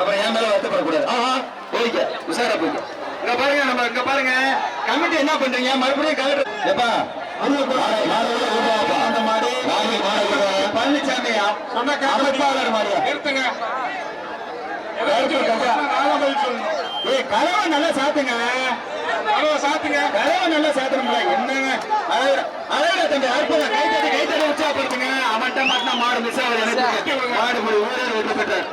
அப்புறம் என் மேல வருத்தப்படக்கூடாது ஆஹா போய்க்க உஷாரா போய்க்க இங்க பாருங்க நம்ம இங்க பாருங்க கமிட்டி என்ன பண்றீங்க மறுபடியும் கலெக்டர் எப்பா பழனிசாமி சொன்ன அமைப்பாளர் மாதிரியா நிறுத்துங்க ஏய் கலவை நல்லா சாத்துங்க ஹலோ சாத்துங்க கலவை நல்லா சாத்தணும்ல என்னங்க? அழகு தம்பி அற்புதம். கை தட்டி கை தட்டி உற்சாகப்படுத்துங்க. அவன்கிட்ட மாட்டினா மாடு மிஸ் ஆகுது. மாடு போய் ஊரர் வெற்றி பெற்றார்.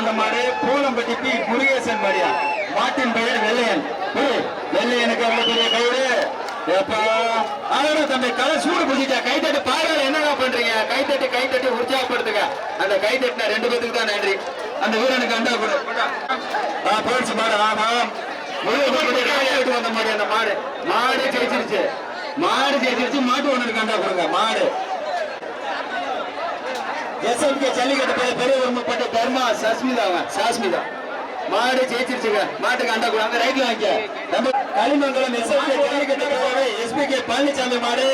அந்த மாடு பூலம்பட்டி பி. முருகேசன் மாடியா. மாட்டின் பெயர் வெள்ளையன். வெள்ளையனுக்கு அவ்வளவு பெரிய கைவிடு தம்பி கலை சூடு பிடிச்சிட்டா கை தட்டி பாருங்க என்னங்க பண்றீங்க? கை தட்டி கை தட்டி உற்சாகப்படுத்துங்க. அந்த கை தட்டின ரெண்டு பேத்துக்கு தான் நன்றி. அந்த வீரனுக்கு அண்டா கொடு. ஆ போயிடுச்சு மாடு ஆமா முருகப்பட்டி காயை விட்டு வந்த மாதிரி அந்த மாடு. மாடு ஜெயிச்சிருச்சு. மாடு ஜெயிச்சிருச்சு மாட்டு ஒண்ணுக்கு அண்டா கொடுங்க மாடு. எஸ்எம்கே ஜல்லிக்கட்டு பேர் பெரிய உரிமைப்பட்ட தர்மா சஸ்மிதாங்க சாஸ்மிதா. மாடு ஜெயிச்சிருச்சுங்க. மாட்டுக்கு அண்டா கூட. அங்க ரைட்ல வாங்க. நம்ம களிமங்கலம் பேரவை எஸ்பிகே பழனிசாமி மாடு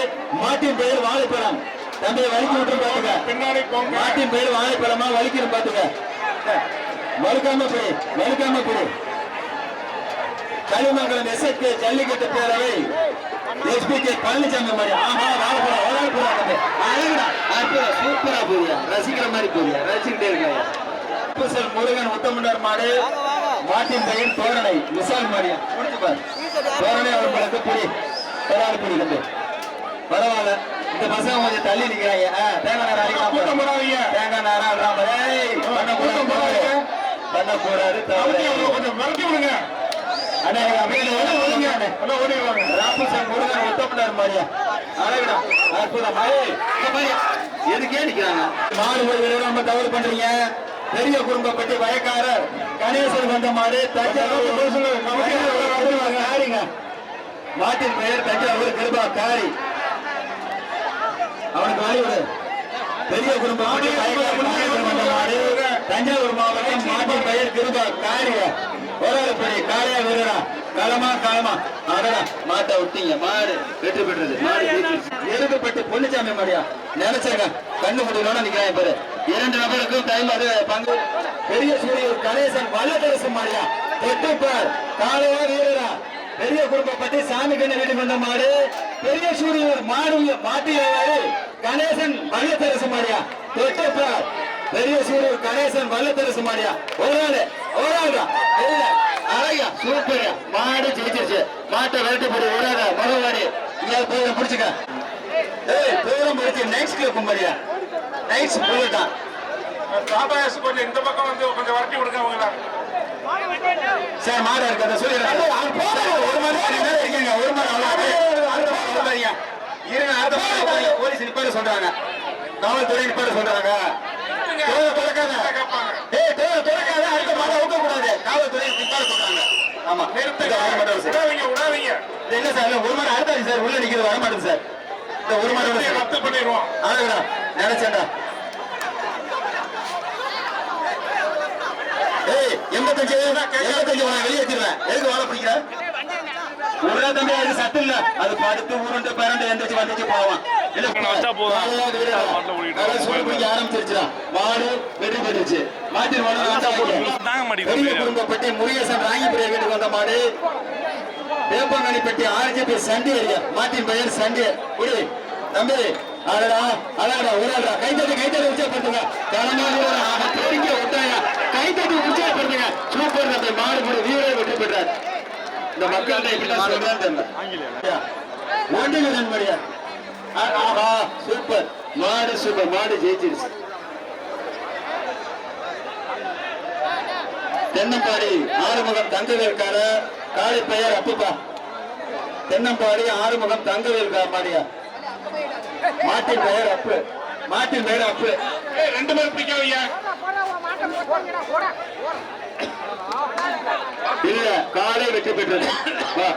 மாட்டின் பெயர் வாழைப்பழம். தம்பி வலிக்கு விட்டு பாத்துக்க பின்னாடி போங்க. மாட்டின் பெயர் வாழைப்பழமா வலிக்கணும் பாத்துக்க வலுக்காம போய் வலுக்காம போய். களிமங்கலம் எஸ்எஸ்கே ஜல்லிக்கட்டு பேரவை எஸ்பிகே பழனிசாமி மாதிரி ஆஹா வாழைப்பழம் வாழைப்பழம். அழகுடா. சூப்பரா போறியா ரசிக்கிற மாதிரி போறியா ரசிக்கிட்டே இருக்காயா புசல் முருகன் உத்தமண்டர் மாடு. மாட்டின் பெயர் தோரணை. விசால் பாரு. தோரணை அவர்களுக்கு புடி ஒரு புடி தம்பி. பரவாயில்ல. இந்த பசங்க கொஞ்சம் தள்ளி நிக்கிறாங்க. தேங்காய் நேரம் அடிக்கலாம் கூட்டம். போடாதீங்க. தேங்காய் நேரம் அடிக்கலாம். ஏய், பண்ணக்கூடாது, போடாதீங்க. அவருக்கு அவங்களை கொஞ்சம் மிரட்டி விடுங்க. அண்ணே, முருகன் உத்தமனார் மாதிரியா அழகுடா. அற்புதம். எதுக்கே நிக்கிறாங்க? மாடு நம்ம தவறு பண்றீங்க. பெரிய குடும்பப்பட்டி வயக்காரர் கணேசன் வந்த தஞ்சாவூர் மாட்டின் பெயர் தஞ்சாவூர் கிருபா காரி அவனுக்கு வாரி பெரிய குடும்பப்பட்டி வயக்காரர் தஞ்சாவூர் மாவட்டம் மாட்டின் பெயர் கிருபா காரிய ஒரு பெரிய காரியா வீரரா. களமா களமா அடடா மாட்டை விட்டீங்க. மாடு வெற்றி பெற்றது. மாடு ஜெயிச்சிருச்சு. எருதுப்பட்டு பொன்னுச்சாமி மாடியா? நினைச்சங்க கண்ணு முடியலன்னு நிக்கிறாங்க பாரு இரண்டு நபருக்கும் டைம் அது பங்கு. பெரிய சூரியர் கணேசன் வல்லதரசு மாடியா தொட்டுப்பார் காலையா வீரரா. பெரிய குடும்பப்பட்டி சாமி கண்ணு வீட்டு வந்த மாடு. பெரிய சூரியர் மாடு மாட்டியவாறு கணேசன் வல்லத்தரசு மாடியா தொட்டுப்பார் பெரிய சூரியர் கணேசன் வல்லத்தரசு மாடியா ஒரு நாள் ஒரு நாள் இல்ல அழகா சூப்பர் மாடு ஜெயிச்சிருச்சு. மாட்டை விரட்டி போடு விடாத மறுவாடி இங்க போய் பிடிச்சுக்க. ஏய் தூரம் பிடிச்சு நைட்ஸ் கிளப் மாதிரியா நைட்ஸ் புல்லட்டா தாபாயாசு கொஞ்சம் இந்த பக்கம் வந்து கொஞ்சம் வரட்டி விடுங்க அவங்கள. சார் மாடு இருக்கு. அந்த சூரியன் ஒரு மணி நேரம் இருக்கீங்க. ஒரு மணி நேரம். இருங்க அடுத்த. போலீஸ் நிப்பாட சொல்றாங்க. காவல்துறை நிப்பாட சொல்றாங்க. என்ன சார்? ஒரு மாடு அடுத்தாச்சு சார். உள்ள நிக்கிறது வர மாட்டேங்குது சார். இந்த ஒரு சார். ரத்து பண்ணிடுவோம். அழகுடா நினைச்சேன்டா. ஏய் எண்பத்தஞ்சு எண்பத்தஞ்சு உன வெளியேற்றிடுவேன் எதுக்கு வாழ பிடிக்கிற? உடனே தம்பி அது சத்து இல்ல. அது படுத்து உருண்டு பரண்டு எந்திரிச்சு வந்துச்சு போவான். வேப்பங்கனிப்பட்டி ஆர்ஜிபி சண்டி மாட்டின் பெயர் சண்டி தம்பி அடடா அழகடா உரடா. கைத்தட்டி கைத்தட்டி உற்சாகப்படுத்துங்க. தனமா வீரரா ஆக தெரிஞ்ச விட்டாயா கைத்தட்டி உற்சாகப்படுத்துங்க. சூப்பர் தம்பி மாடு போடு வீரரை வெற்றி பெற்றார். இந்த மக்கள்கிட்ட எப்படி சொல்றான்னு தெரியல ஒன்று நண்படியா ஆஹா சூப்பர். மாடு சூப்பர் மாடு ஜெயிச்சிருச்சு. தென்னம்பாடி ஆறுமுகம் தங்கவேற்கார காளி பெயர் அப்புப்பா. தென்னம்பாடி ஆறுமுகம் தங்கவேற்கார மாடியா மாட்டின் பெயர் அப்பு. மாட்டின் பெயர் அப்பு. ரெண்டு பேர் பிடிக்க வைங்க. இல்ல காலை வெற்றி பெற்றது. வா.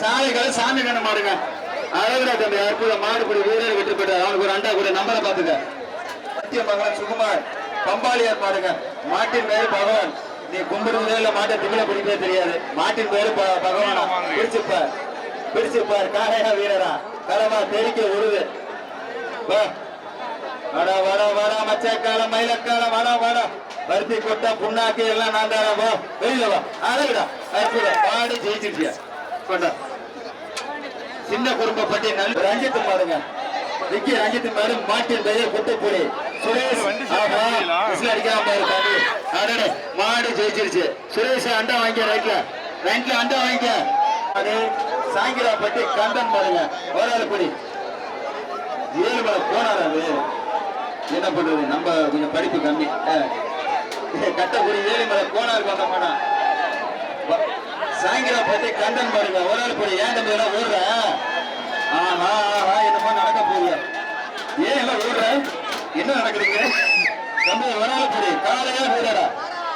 சாலைகள் சாமி கண்ண மாடுங்க. அழகுடா தம்பி அற்புத மாடுபடி வீரர் வெற்றி பெற்றார். அவனுக்கு ஒரு அண்டா கூட நம்பரை பாத்துக்க சத்தியமங்கலம் சுகுமார் பம்பாளியார் பாருங்க மாட்டின் பேரு பகவான். நீ கும்பிடுறதே இல்ல மாட்டை திமிழ பிடிக்கவே தெரியாது. மாட்டின் பேரு ப- பகவானா. பிடிச்சிருப்ப பிடிச்சுப்பார் காளையா வீரரா. களமா தெரிக்க உருது. வா. வாடா வாடா வாடா மச்சக்கால மயிலக்கால வாடா வாடா. பருத்தி கொட்டை புண்ணாக்கு எல்லாம் நான் தரேன் போ வெளியில வா. அழகுடா. அற்புதம். பாடி ஜெயிச்சிருச்சியா. கொண்டா. சின்ன குடும்பப்பட்டி நல்ல ரஞ்சித் பாருங்க. விக்கி ரஞ்சித் பாரு மாட்டின் பெயர் குட்டுப்புடி சுரேஷ் ஆஹா. விசில் அடிக்காம பாரு பாரு அடடே மாடு ஜெயிச்சிருச்சு. சுரேஷ் அண்டா வாங்கிக்க ரைட்ல ரைட்ல அண்டா வாங்கிக்க. அது சாயங்கிராப்பட்டி கந்தன் பாருங்க ஓராளுக்குடி ஏழுமலை போனார் அது? என்ன பண்றது நம்ம கொஞ்சம் படிப்பு கம்மி. அஹ். கட்டக்குடி ஏழுமலை கோனாருக்கு வந்த மாடா சாயங்கிரம் பத்தி கண்டன் பாருங்க. போய் ஏன் தம்பி எல்லாம் ஓடுற? ஆஹா ஆஹா என்னமோ நடக்க போகுது? ஏன் எல்லாம் ஓடுற? என்ன நடக்குதுங்க? தம்பி போய் காலையா வீரரா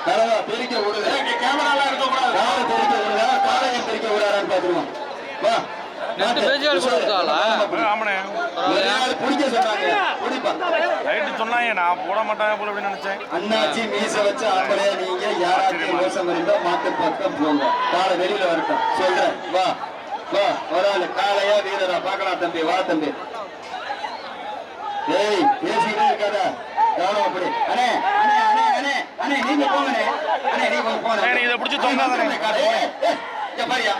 கலவா பிரிக்க விடுது கேமராலாம் இருக்க கூடாது காலை பிரிக்க விடுதா காலையை பிரிக்க விடாரான்னு பாத்துருவோம் வா. ரெண்டு பேஜுகள் கூட இருக்காளா? ஆமாண்ணே. ஆள் பிடிக்க சொன்னாங்க. பிடிப்பா. ரைட்டு சொன்னாங்க நான் போட மாட்டாங்க போல அப்படின்னு நினைச்சேன். அண்ணாச்சி மீச வச்ச ஆம்பளையா நீங்க யாராச்சும் மோசம் இருந்தா மாட்டு பக்கம் போங்க. காலை வெளியில வரட்டும். சொல்றேன். வா. வா. ஒரு ஆளு. காளையா வீரரா. பார்க்கலாம் தம்பி. வா தம்பி. ஏய் பேசிக்கிட்டே இருக்காத. கவனம் அப்படி. அண்ணே அண்ணே அண்ணே அண்ணே அண்ணே நீங்க போங்கண்ணே. அண்ணே நீங்க போங்க. அண்ணே, இதை பிடிச்சு தொங்காதண்ணே. பாரியா.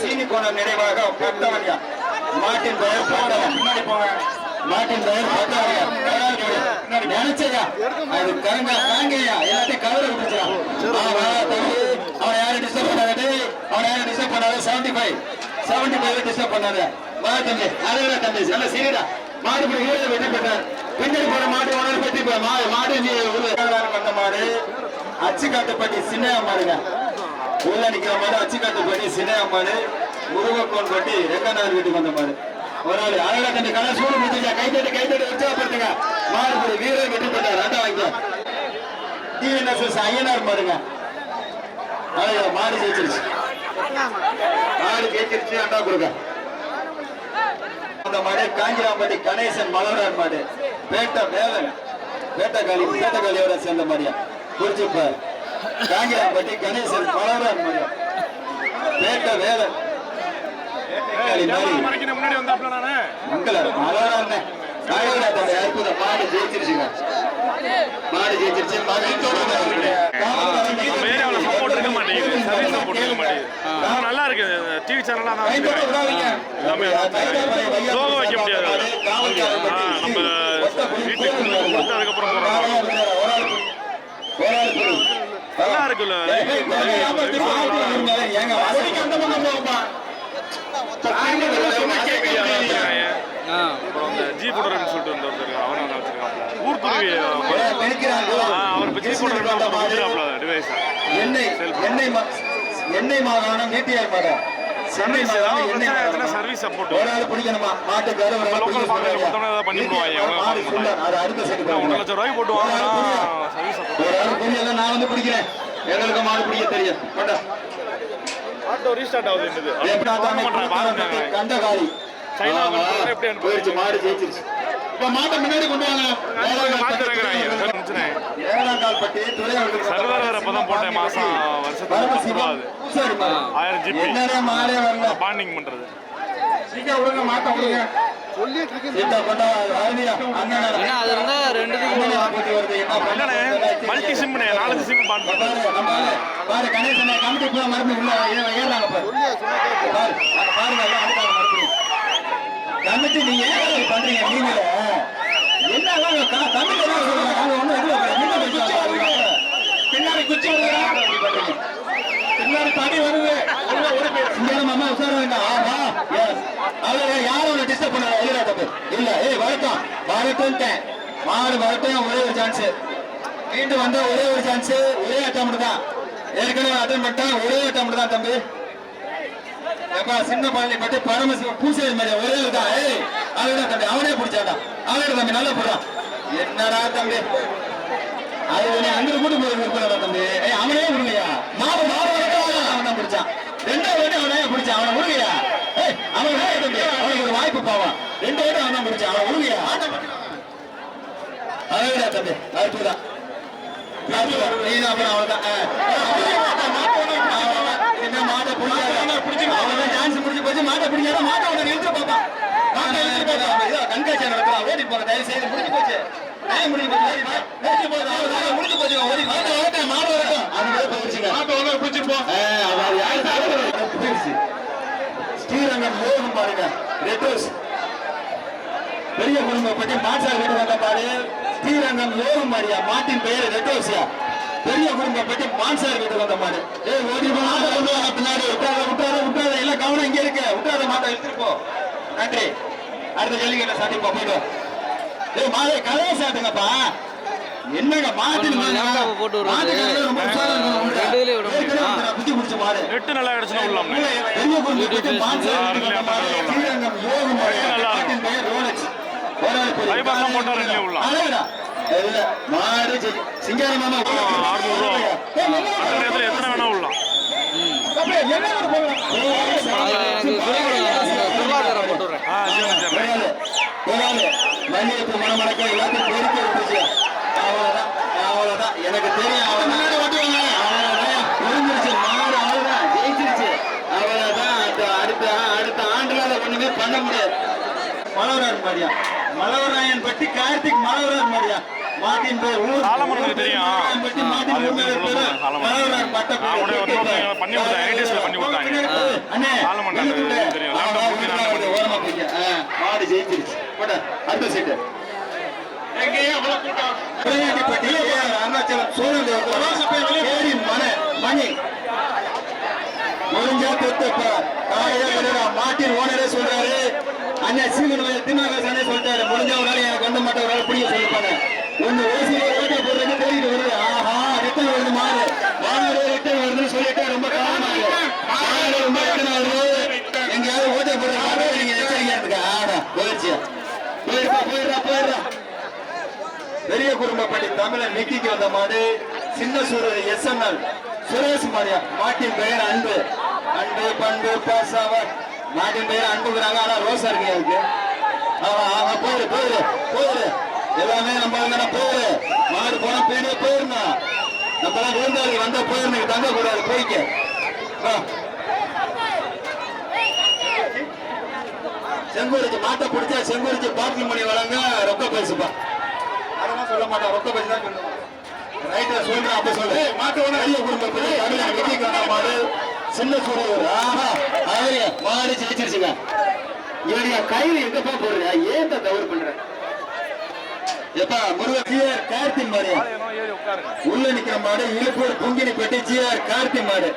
சீனி கோணம் நினைவாக பட்டவன்யா மாட்டின் பெயர் பட்டவன் முன்னாடி போங்க மாட்டின் பெயர் பட்டவன்யா நினைச்சயா அது கரங்க காங்கய்யா எல்லாத்தையும் கவர விட்டுச்சா அவனை யாரும் டிஸ்டர்ப் பண்ணாத அவனை யாரும் டிஸ்டர்ப் பண்ணாத seventy five seventy five disturb பண்ணாத வா தம்பி தம்பி நல்ல வெற்றி பெற்றார் பின்னாடி போன மாடு உணர்வு பற்றி இப்ப மா மாடு நீ ஒரு வந்த மாடு. அச்சு காட்டுப்பட்டி சின்ன மாடுங்க. உள்ள நிக்கிற மாடு அச்சு காட்டுப்பட்டி சின்ன மாடு. முருகக்கோன் பட்டி ரெங்கநாதர் வீட்டுக்கு வந்த மாடு. ஒரு ஆள். அழகா தண்ணி கடை சூடு முடிச்சுங்க கை தட்டி கை தட்டி உற்சாகப்படுத்துங்க. மாடு இப்படி வீரர் வெற்றி பெற்றார். ரெண்டா வாங்க டிஎன்எஸ்எஸ் ஐயனார் மாடுங்க. அழகா மாடு ஜெயிச்சிருச்சு. மாடு ஜெயிச்சிருச்சு அண்டா கொடுங்க. அந்த மாடு காஞ்சிராம்பட்டி கணேசன் மலரார் மாடு. பேட்டை வேலன் பேட்டக்காளி பேட்டக்காளியோட சேர்ந்த மாதிரியா? குறிச்சிப்பார் காஞ்சிராம்பட்டி கணேசன் மலரார் மாடு பேட்டை வேலன் மாடு ஜெயிச்சிருச்சுங்க. மாடு ஜெயிச்சிருச்சு. மாடு டிவி சேனல்லாம் தான் வச்சுக்கிறேன் எல்லாமே லோகோ வைக்க முடியாது நம்ம வீட்டுக்கு கொடுத்து அதுக்கப்புறம் நல்லா இருக்குல்ல ஜி போடுறேன்னு சொல்லிட்டு வந்து ஒருத்தர் அவரும் நல்லா வச்சிருக்காங்க ஊர்க்குருவி? அவர் இப்போ ஜி கொடுத்துருக்காப்ல டிவைஸ் எண்ணெய் எண்ணெய் மாகாணம் நீட்டியார் மாடம் சென்னை சர்வீஸ் சப்போர்ட் ஒரு ஆள் பிடிக்கணுமா? மாட்டுக்காரு ஒரு ஆள் ஏதாவது பண்ணி. அது அடுத்த சைடு போகணும். லட்சம் ரூபாய்க்கு போட்டு ஒரு ஆள் வாங்கினா புரியா? சர்வீஸ் சப்போர்ட் ஒரு ஆள் புரியல நான் வந்து பிடிக்கிறேன். எங்களுக்கு மாடு பிடிக்க தெரியும். கொண்டா. ஆட்டோ ரீஸ்டார்ட் ஆகுது என்னது? எப்படி பாருங்க. கண்டகாரி சைனா அனுப்புறது? போயிடுச்சு மாடு ஜெயிச்சிருச்சு. இப்ப மாட்டை முன்னாடி கொண்டு வாங்க. இறங்குறாங்க துறையாளர்கள் சர்வர் வேற இப்பதான் போட்டேன் மாசம் வருஷத்துக்கு மாடு. ஆயிரம் ஜிபி. பாண்டிங் பண்றது. மல்டி சிம்னே நாலு சிம் பான் பாரு, கணேசன் கமிட்டி பூரா உள்ள அங்க பாருங்க கமிட்டி நீங்க பண்றீங்க? நீங்களே பின்னாடி குச்சி வருதுடா பின்னாடி தடி வருது உள்ள ஒரு பேர் சிங்காரம் அம்மா உசார வேண்டாம் ஆஹா எஸ் அவரு யாரும் உன்னை டிஸ்டர்ப் பண்ண இல்லடா தப்பு இல்ல ஏய் வரட்டும் வரட்டும்ட்டேன் மாடு வரட்டும் ஒரே ஒரு சான்ஸ் மீண்டும் வந்தா ஒரே ஒரு சான்ஸ் ஒரே அட்டம் தான் ஏற்கனவே அட்டன் பண்ணிட்டான் ஒரே அட்டம் தான் தம்பி ஏப்பா சின்ன பழனி பட்டு பரமசிவ பூசை மாதிரி ஒரே ஒரு தான் ஏய் அதுதான் தம்பி அவனே பிடிச்சாடா அவனே தம்பி நல்லா போறான் என்னடா தம்பி? அது அங்க கூட்டு போயிருக்கா தம்பி. அவனே விடுங்கயா மாவு மாவு அவன் தான் பிடிச்சான். ரெண்டாவது வாட்டி அவனே பிடிச்சான். அவனை விடுங்கயா அவன் தம்பி? அவனுக்கு ஒரு வாய்ப்பு பாவான் ரெண்டு வாட்டி அவன் தான் பிடிச்சான். அவன் விடுங்கயா அழகுடா தம்பி. அற்புதம். அற்புதம். நீ தான் அப்புறம் அவன்தான். ஆ. என்ன மாட்டை பிடிக்காத? மாட்டை மாட்ட உடனே நிறுத்து நிறுத்த மாட்ட நிறுத்து பாப்பா இதோ கண்காட்சி நடக்கலாம் ஓடி போங்க தயவு செய்து முடிஞ்சு போச்சு. டைம் முடிஞ்சு போச்சு. முடிஞ்சு போச்சு முடிஞ்சு போச்சு ஓடி மாட்ட ஓட்ட மாடு வரட்டும் அது கூட போச்சுங்க மாட்டை ஒண்ணு பிடிச்சிருப்போம் அவர் யாரு ஸ்ரீரங்கம் மோகம் பாருங்க. ரெட்டோஸ் பெரிய குடும்பம் பற்றி மாற்றார் வீடு வந்த பாரு. ஸ்ரீரங்கம் யோகம் மாரியா மாட்டின் பெயர் ரெட்டோசியா பெரிய குடும்பம் பற்றி மான்சார் வீடு வந்த மாதிரி ஏய் ஓடி போ, மாட்டை வாங்க பின்னாடி? விட்டாத விட்டாத விட்டாத எல்லாம் கவனம் இங்க இருக்கு. விட்டாத மாட்டை எடுத்துட்டு போ. நன்றி. அடுத்த ஜல்லிக்கட்டை சாட்டிப்பா போயிட்டு வா. ஏய் மாலை கதையை சாட்டுங்கப்பா என்னங்க laptop போட்டு வருவாரு. மாட்டுக்கு ரொம்ப உஷாரா இருக்கணும் உள்ள. ரெண்டு இதுலயும் விட முடியுமா? ஏற்கனவே நான் புத்தி மாடு அவ்வளவுதான். ஜெயிச்சிருச்சு. அவ்வளவுதான். அடுத்த- அடுத்த அடுத்த ஆண்டுல அதை ஒண்ணுமே பண்ண முடியாது. மலவரார் மாதிரியா? மலவராயன் பட்டி கார்த்திக் மலவரார் மாதிரியா? மாட்டின் பேர் ஊர் தெரியும். பட்டி எப்படி பேரு. மலவரார் பட்ட பண்ணி கொடுத்தாங்க. தெரியும். மாடு ஜெயிச்சிருச்சு. அடுத்த சீட்டு எங்கேயும் அவ்வளவு கூட்டம் பிள்ளையாண்டிப்பட்டி அருணாச்சலம் ஏரி மன மணி. முடிஞ்சா மாட்டின் ஓனரே சொல்றாரு. அண்ணன் சீமன் திருநாகாசனே சொல்லிட்டாரு. முடிஞ்ச ஒரு நாள் எனக்கு வந்து மட்டும் ஒரு நாள் பிடிக்க சொல்லிப்பாங்க. ஒண்ணு ஓசியில ஓட்ட போடுறது தெரியுது வருது. ஆஹா ரிட்டன் வருது மாறு மாடு ரிட்டன் வருதுன்னு சொல்லிட்டு ரொம்ப காரணமாக மாடு ரொம்ப ரிட்டன் வருது எங்கேயாவது ஓட்ட போடுறது நீங்க எச்சரிக்கையா ஆடா போயிடுச்சு குடும்பப்பட்டி தமிழன் நிக்கிக்கு வந்த மாடு சின்ன சூரர் எஸ்என்எல் சுரேஷ் மாரியா மாட்டின் பெயர் அன்பு. அன்பு பண்பு பாசாவர் மாட்டின் பெயர் அன்புங்கிறாங்க ஆனா ரோசா இருக்கு அதுக்கு. ஆமா ஆமா போயிரு போயிரு போயிரு. எல்லாமே நம்ம தானே போயிரு. மாடு போனா பேனே போயிருந்தா. நம்ம எல்லாம் விருந்தாளி வந்தா போயிருந்தீங்க தங்க கூடாது போய்க்க. செங்குறிச்சி மாட்டை பிடிச்சா செங்குறிச்சி பாட்டில் மணி வழங்க ரொக்க பேசுப்பா. சொல்ல மாட்டான் ரொக்க தான் ரைட்டா சொல்றேன் அப்ப சொல்லு. மாட்டு ஒண்ணு பெரிய குடும்பத்தில் மாடு சின்ன சூரியவர் ஆஹா ஆரியா மாடு ஜெயிச்சிருச்சுங்க இவனுடைய கையில எங்கப்பா போடுறியா ஏன் தவறு பண்ற எப்பா முருகன் ஜிஆர் கார்த்தி மாடு. உள்ள நிக்கிற மாடு இழுப்பூர் பொங்கினி பெட்டி ஜிஆர் கார்த்தி மாடு.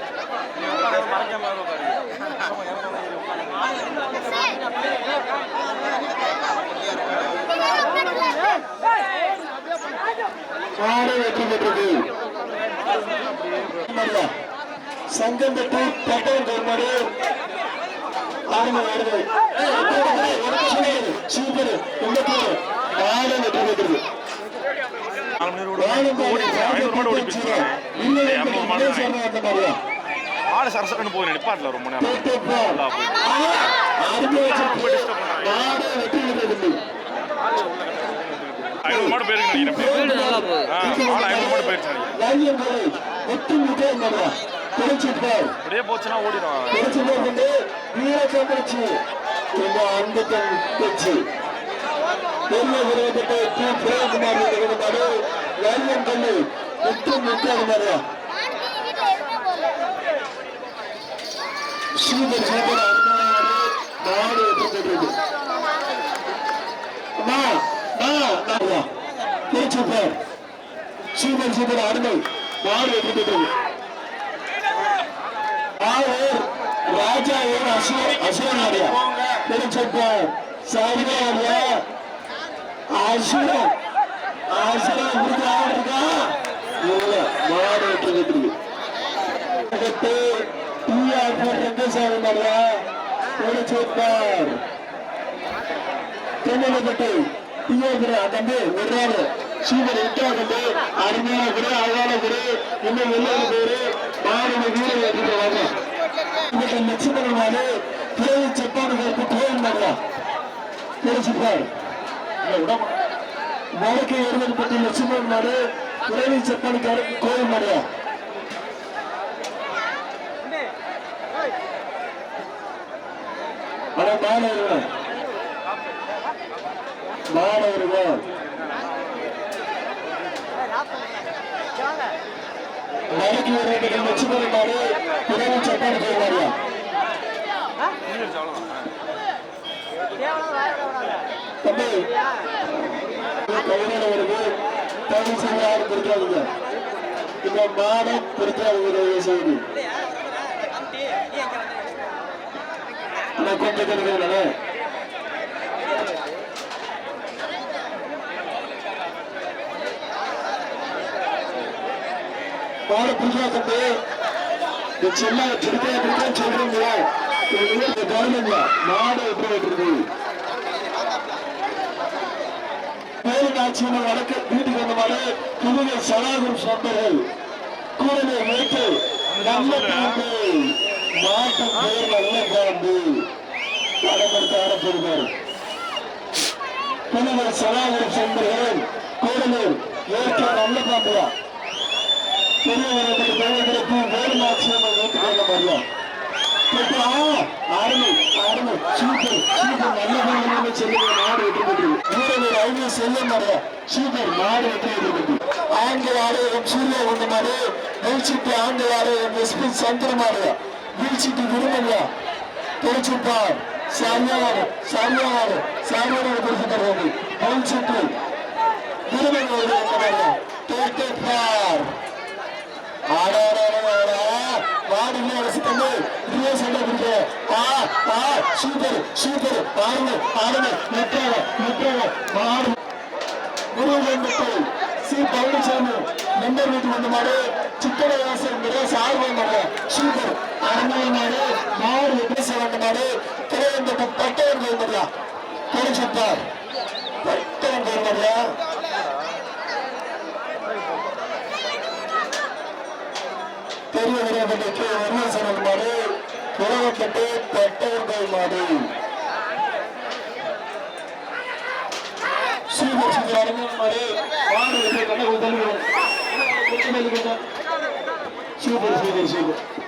மாடு வெற்றி பெற்றது மரியா. சங்கம்பட்டி பட்டவன் கருமாடு ஆரம்ப வருது. சூப்பர். கும்பத்தூர் மாடு வெற்றி பெற்றது. ஆடு சரசரன்னு போய் நிப்பாட்டில் ரொம்ப நேரம். ஐநூறு மாடு போயிருக்கு நினைக்கிறேன். நல்லா போகுது. ஐநூறு மாடு போயிருச்சு நினைக்கிறேன். அப்படியே போச்சுன்னா ஓடிடும். சூப்பர் சூப்பர் நாடு வெற்றி அம்மா ஆ சூப்பர் சூப்பர் சூப்பர் அருமை மாடு வெற்றி ஆவர் ராஜா ஏன் அசுவ அசுவனாரியா திருச்செப்பர் சரியா அசுவன். அசுவன் இப்படி ஆடு இருக்கா. இல்ல மாடு வெற்றி பெற்றது டிஆர் ரங்கசாமி மாரியா திருச்செப்பர் தென்னலப்பட்டு டிஆர் தம்பி விடுறாரு சூப்பர் விட்டா தம்பி அருமையான குரு அழகான குரு இன்னும் வெளியான பேரு மாடு வீர ஏற்றிட்டு வாங்க. பிறகு செப்பான கருப்பு கோயில் மாடுறா வடக்கு எழுதப்பட்ட லட்சுமணன் பிறகு மாணவர்கள். மாணவர்கள் நாளைக்கு ஒரு ரெண்டு வச்சு போறாரு பிறகு சட்டம் செய்வாரியா தம்பி கையில வருது தயவு செய்து யாரும் பிடிக்காதீங்க இந்த மாடை பிடிக்காதீங்க செய்தி. நான் கொஞ்சம் கிடைக்கிறேன் மாடு பிடிக்கா தம்பி இந்த சின்ன சிறுத்தையை பிடிக்க சொல்றீங்களா? இந்த கவர்மெண்ட்ல மாடு எப்படி வைக்கிறது பேருநாட்சியின் வழக்கு வீட்டுக்கு வந்த மாதிரி புதுவை சனாதன சொந்தர்கள். கூடவே வைத்து நல்ல பாம்பு மாட்டு பேர் நல்ல பாம்பு படப்படுத்த ஆரம்பிருந்தார் புதுவை சனாதன சொந்தர்கள். கூடவே ஏற்க நல்ல பாம்புதான் பெரியவர்களுக்கு தேவைகளுக்கு வேறு மாற்றியம் ஏற்றுக்கொள்ள முடியும். அருமை அருமை. சூப்பர் சூப்பர் நல்ல பணிகளை செல்லுங்க நாடு வெற்றி பெற்றது வீரர்கள் ஐந்து செல்ல மாறியா சூப்பர் நாடு வெற்றி பெற்றது ஆண்கள் ஆலயம் சூர்யா ஒன்று மாறு வீழ்ச்சிட்டு ஆண்கள் எஸ்பி வீழ்ச்சிட்டு தெரிச்சுப்பார் சரியான சரியான சரியான வீழ்ச்சிட்டு கேட்டுப்பார் வாடிலே ரசித்தந்து இதுவே சண்டை பிடிக்க. ஆ ஆ சூப்பர் சூப்பர். ஆடுங்க ஆடுங்க நெட்டாக நெட்டாக மாடு முருகன்பட்டு சி. பழனிசாமி. நம்பர் வீட்டு வந்த மாடு சிக்கன வாசல் சார் வந்த சூப்பர். அருமைய மாடு மாடு எப்படி வந்த மாடு திரையந்த பட்டவன் கோயம்படியா புறவப்பட்டு பட்டவர்கள் மாடு சூப்பர் அருமையான மாடு மாடு வந்து கண்ண சூப்பர்